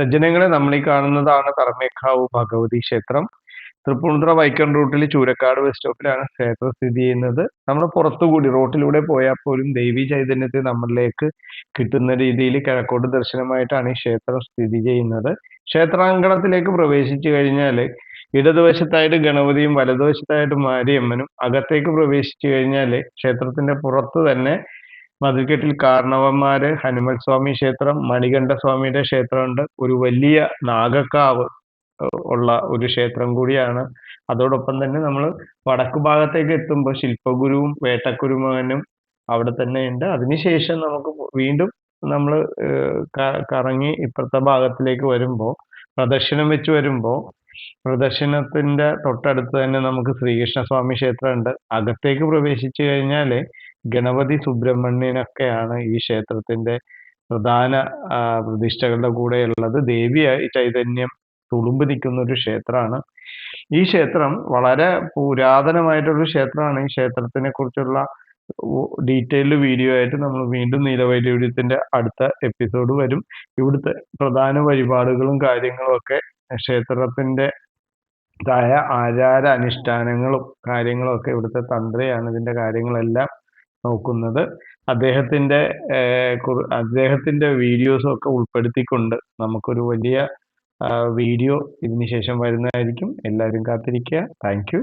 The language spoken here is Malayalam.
സജ്ജനങ്ങളെ നമ്മൾ ഈ കാണുന്നതാണ് തറമേക്കാവ് ഭഗവതി ക്ഷേത്രം. തൃപ്പൂണിത്തുറ വൈക്കം റൂട്ടിൽ ചൂരക്കാട് ബസ് സ്റ്റോപ്പിലാണ് ക്ഷേത്രം സ്ഥിതി ചെയ്യുന്നത്. നമ്മൾ പുറത്തുകൂടി റോട്ടിലൂടെ പോയാൽ പോലും ദേവി ചൈതന്യത്തെ നമ്മളിലേക്ക് കിട്ടുന്ന രീതിയിൽ കിഴക്കോട്ട് ദർശനമായിട്ടാണ് ഈ ക്ഷേത്രം സ്ഥിതി ചെയ്യുന്നത്. ക്ഷേത്രാങ്കണത്തിലേക്ക് പ്രവേശിച്ചു കഴിഞ്ഞാൽ ഇടതുവശത്തായിട്ട് ഗണപതിയും വലതുവശത്തായിട്ട് മാരിയമ്മനും അകത്തേക്ക് പ്രവേശിച്ചു കഴിഞ്ഞാൽ ക്ഷേത്രത്തിന്റെ പുറത്ത് തന്നെ മതിൽക്കെട്ടിൽ കാർണവന്മാര് ഹനുമൽ സ്വാമി ക്ഷേത്രം മണികണ്ഠ സ്വാമിയുടെ ക്ഷേത്രമുണ്ട്. ഒരു വലിയ നാഗക്കാവ് ഉള്ള ഒരു ക്ഷേത്രം കൂടിയാണ്. അതോടൊപ്പം തന്നെ നമ്മൾ വടക്ക് ഭാഗത്തേക്ക് എത്തുമ്പോൾ ശില്പഗുരുവും വേട്ടക്കുരുമകനും അവിടെ തന്നെ ഉണ്ട് അതിനുശേഷം നമുക്ക് വീണ്ടും നമ്മൾ കറങ്ങി ഇപ്പുറത്തെ ഭാഗത്തിലേക്ക് വരുമ്പോൾ പ്രദക്ഷിണം വെച്ച് വരുമ്പോൾ പ്രദക്ഷിണത്തിന്റെ തൊട്ടടുത്ത് തന്നെ നമുക്ക് ശ്രീകൃഷ്ണസ്വാമി ക്ഷേത്രമുണ്ട്. അകത്തേക്ക് പ്രവേശിച്ചു കഴിഞ്ഞാൽ ഗണപതി സുബ്രഹ്മണ്യനൊക്കെയാണ് ഈ ക്ഷേത്രത്തിന്റെ പ്രധാന പ്രതിഷ്ഠകളുടെ കൂടെ ഉള്ളത് ദേവിയായി ചൈതന്യം തുളുമ്പ് നിൽക്കുന്ന ഒരു ക്ഷേത്രമാണ്. ഈ ക്ഷേത്രം വളരെ പുരാതനമായിട്ടുള്ള ക്ഷേത്രമാണ്. ഈ ക്ഷേത്രത്തിനെ കുറിച്ചുള്ള ഡീറ്റെയിൽഡ് വീഡിയോ ആയിട്ട് നമ്മൾ വീണ്ടും നീലവൈദ്യുര്യത്തിന്റെ അടുത്ത എപ്പിസോഡ് വരും. ഇവിടുത്തെ പ്രധാന വഴിപാടുകളും കാര്യങ്ങളും ഒക്കെ ക്ഷേത്രത്തിന്റെ തായ ആചാര അനുഷ്ഠാനങ്ങളും കാര്യങ്ങളും ഒക്കെ ഇവിടുത്തെ തന്ത്രിയാണ്. ഇതിന്റെ കാര്യങ്ങളെല്ലാം നോക്കുന്നത്. അദ്ദേഹത്തിന്റെ അദ്ദേഹത്തിന്റെ വീഡിയോസും ഒക്കെ ഉൾപ്പെടുത്തിക്കൊണ്ട് നമുക്കൊരു വലിയ വീഡിയോ ഇതിന് ശേഷം വരുന്നതായിരിക്കും. എല്ലാവരും കാത്തിരിക്കുക. താങ്ക്